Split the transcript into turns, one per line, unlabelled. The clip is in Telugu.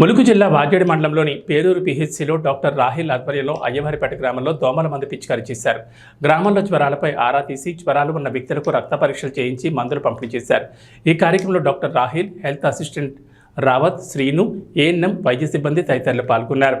ములుగు జిల్లా వాజేడు మండలంలోని పేరూరు పిహెచ్సిలో డాక్టర్ రాహిల్ ఆధ్వర్యంలో అయ్యవారిపేట గ్రామంలో దోమల మందు పిచికారీ చేశారు. గ్రామంలో జ్వరాలపై ఆరా తీసి జ్వరాలు ఉన్న వ్యక్తులకు రక్త పరీక్షలు చేయించి మందులు పంపిణీ చేశారు. ఈ కార్యక్రమంలో doctor Rahil health assistant Rawat Srinu ANM వైద్య సిబ్బంది తదితరులు పాల్గొన్నారు.